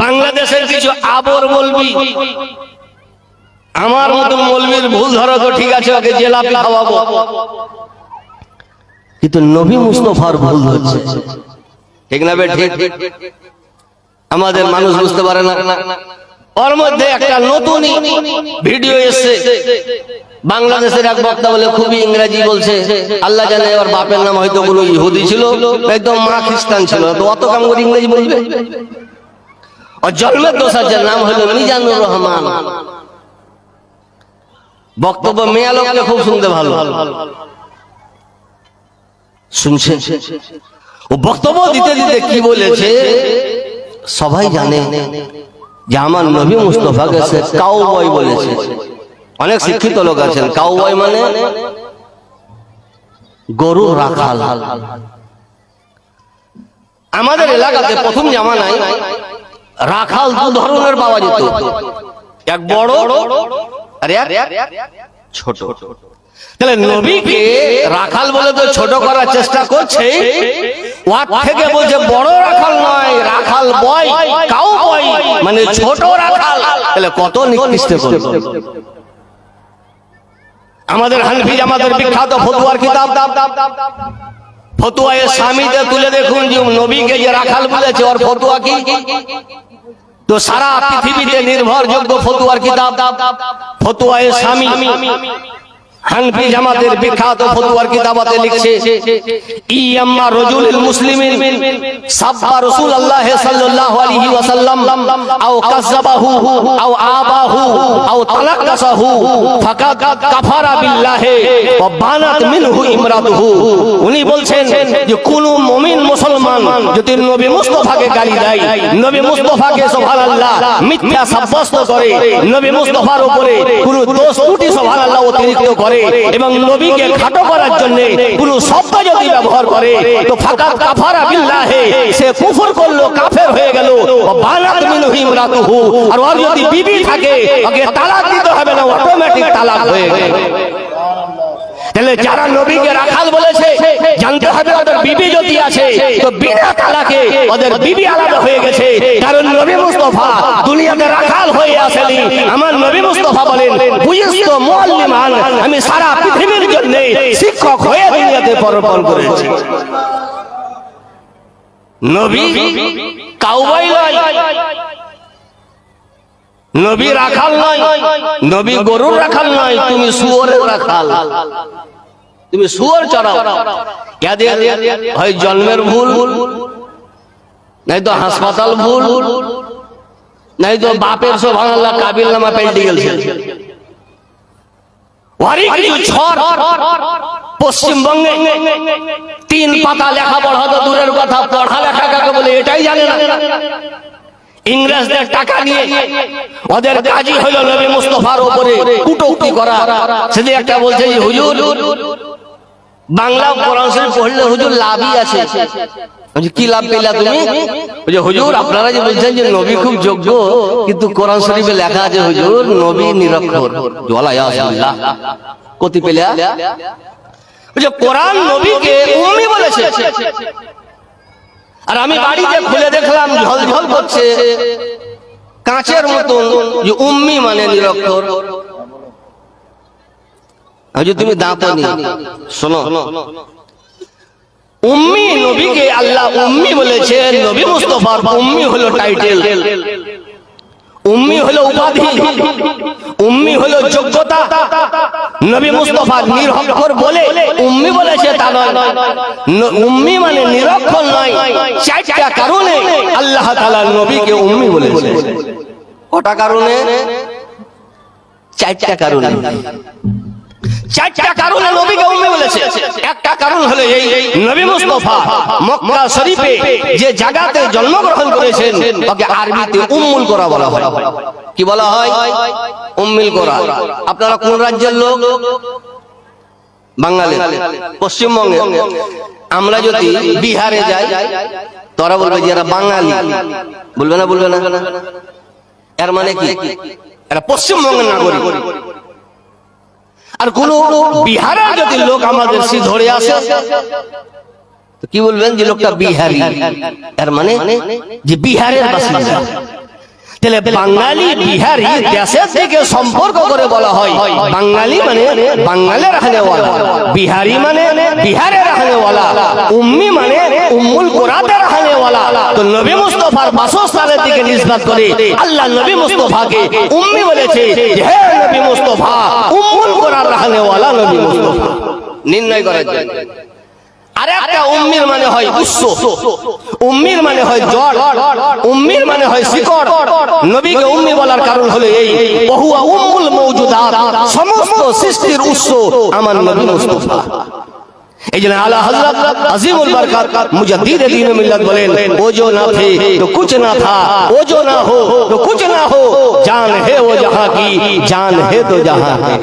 বাংলাদেশের কিছু আবর বলবি আমার মতো মলবির ভুল ধরো তো, ঠিক আছে, ওকে জেলাপি খাওয়াবো। কিন্তু নবী মুস্তফার ভুল হচ্ছে। ঠিক না ঠিক? আমাদের মানুষ বুঝতে পারে না। ওর মধ্যে একটা নতুন ভিডিও এসছে। বাংলাদেশের এক বক্তা বলে খুবই ইংরেজি বলছে, আল্লাহ জানে ওর বাপের নাম হয়তো কোনো ইহুদি ছিল, একদম মা খ্রিস্টান ছিল, তো অত কাম করে ইংরেজি বলবে? জন্মের নাম হলো মিজানুর রহমান বক্তব্য মেয়া খুব শুনতে ভালো শুনছেন ও বক্তব্য দিতে দিতে কি বলেছে সবাই জানে যে আমার নবী মুস্তফাকে সে কাউ বয় বলেছে অনেক শিক্ষিত লোক আছেন কাউ বয় মানে গরু রাখাল আমাদের এলাকাতে প্রথম জামানায় রাখাল দু ধরনের পাওয়া যেত। এক বড় আর ছোট। তাহলে নবীকে রাখাল বলে তো ছোট করার চেষ্টা করছে ওয়ার থেকে বলছে বড় রাখাল নয়, রাখাল বয় কাউ বয় মানে ছোট রাখাল। তাহলে কত নিকৃষ্ট করবে আমাদের হানফি আমাদের বিখ্যাত ফতুয়ার কিতাব। ফতুয়া এর স্বামীতে তুলে দেখুন যে নবীকে যে রাখাল বলেছে ওর ফতুয়া কি? তো সারা পৃথিবীতে নির্ভরযোগ্য ফতুয়ার কিতাব। ফতুয়ায় স্বামী। হানফি জামাতের বিখ্যাত ফতুয়ার কিতাবাতে লিখছে ইয়াম্মা রাজুলুল মুসলিমিন, সাব্বা রাসূলুল্লাহ সাল্লাল্লাহু আলাইহি ওয়াসাল্লাম, আও কাযাবাহু আও আবাহু, আও তালাক্কাসাহু, ফাকাদ কাফারা বিল্লাহি ওয়া বানাত মিনহু ইমরাতুহু উনি বলছেন যে, কোন মুমিন মুসলমান যদি নবী মুস্তাফাকে গালি দেয়, নবী মুস্তাফাকে সুবহানাল্লাহ মিথ্যা সাব্যস্ত করে, নবী মুস্তাফার উপরে কোন দোষ ত্রুটি সুবহানাল্লাহ অতিরিক্ত করে এবং নবীকে খাটো করার জন্য পুরো শব্দ যদি ব্যবহার করে। তো ফাকাত কাফারা বিল্লাহে সে কুফর করল কাফের হয়ে গেল। বালাত মিনহু ইমরাতুহু। আর ওর যদি বিবি থাকে ওকে তালাক দিতে হবে না অটোমেটিক তালাক হয়ে গেল। তাহলে যারা নবীকে রাখাল বলেছে, জানতে হবে ওদের বিবি যদি আছে, তো বিনা তালাকে ওদের বিবি আলাদা হয়ে গেছে। কারণ নবী মুস্তফা দুনিয়াতে রাখাল হয়ে আসেনি। আমার নবী মুস্তফা বলেন বুঝিস তো মুআল্লিমান আমি সারা পৃথিবীর জন্য শিক্ষক হয়ে দুনিয়াতে পরপর করেছি। নবী কাউবাই নয় নবী রাখাল নয়, নবী গরুর রাখাল নয়, তুমি শুয়োরের রাখাল। তুমি শুয়োর চড়াও। এদের হয় জন্মের ভুল, নাই তো হাসপাতাল ভুল, নাই তো বাপের সব আল্লাহ কাবিল নামা পেল্টে গেছে পশ্চিমবঙ্গে তিন পাতা লেখাপড়া তো দূরের কথা, পড়া লেখা কাকে বলে, এটাই জানে না। ইংরেজদের টাকা নিয়ে ওদের কাজই হলো নবী মুস্তফার উপরে কুটুক্তি করা। সেদিন একটা বলছে যে হুজুর বাংলা কোরআন শরীফ পড়লে হুজুর লাভই আছে। কি লাভ পেলা তুমি? বলছে, হুজুর আপনারা যে বলছেন যে নবী খুব যোগ্য কিন্তু কোরআন শরীফে লেখা আছে হুজুর নবী নিরক্ষর। জলায়াল্লাহ কতি পেলা? বলছে, কোরআন নবীকে উম্মি বলেছে। আর আমি বাড়িতে খুলে দেখলাম ঝল ঝল করছে। কাঁচের মতন, যে উম্মি মানে নিরক্ষর। আমি তুমি দাঁত নি শোনো। উম্মি নবীকে আল্লাহ উম্মি বলেছে নবী মুস্তফার উম্মি হলো টাইটেল উম্মি হলো উপাধি, উম্মি হলো যোগ্যতা। নবী মুস্তফা নিরক্ষর বলে, উম্মি বলেছে তা নয়। উম্মি মানে নিরক্ষর নয়, চারটা কারণে আল্লাহ তাআলা নবীকে উম্মি বলেছে। কটা কারণে? চারটা কারণে। চারটা কারণে নবীকে উম্মি বলেছে। একটা কারণ হলো এই নবী মুস্তফা মক্কা শরীফে যে জায়গাতে জন্মগ্রহণ করেছেন তাকে আরবিতে উম্মুল করা বলা হয়। কি বলা হয়? উম্মিল করা। আপনারা কোন রাজ্যের লোক? বাঙালি পশ্চিমবঙ্গে আমরা যদি বিহারে যাই, তোরা বলবে যে এরা বাঙালি। বলবে না বলবে না? এর মানে কি? এরা পশ্চিমবঙ্গের নাগরিক। আর কোন বিহারের যদি লোক আমাদের সে ধরে আসে কি বলবেন যে লোকটা বিহারি? এর মানে যে বিহারের বাসিন্দা। তাহলে বাঙালি বিহারি দেশের থেকে সম্পর্ক করে বলা হয়। বাঙালি মানে বাঙালির রাহনেওয়ালা বিহারি মানে বিহারের রাহনেওয়ালা উম্মি মানে উম্মুল কোরআতের রাহনেওয়ালা তো নবী মুস্তফার বাসস্থানের দিকে নিসবত করে আল্লাহ নবী মুস্তফাকে উম্মি বলেছে হে নবী মুস্তফা উম্মুল রাহনেওয়ালা নবী মুস্তফা। নির্ণয় করার জন্য। উম্মির মানে হয় উৎস উম্মির মানে হয় জ্বর উম্মির মানে হয় শিকড়। নবীকে উম্মি বলার কারণ হলো এই। বহুয়া উম্মুল মৌজুদাত। সমস্ত সৃষ্টির উৎস আমার নবী মুস্তফা। এজন্য আলা হযরত আজিমুল বরকত মুজাদ্দিদ দীন মিল্লাত বলেন ও जो না থে তো কুছ না থা ও जो না হো তো কুছ না হো জান হে ও জহাঁ কি জান হে তো জহাঁ হে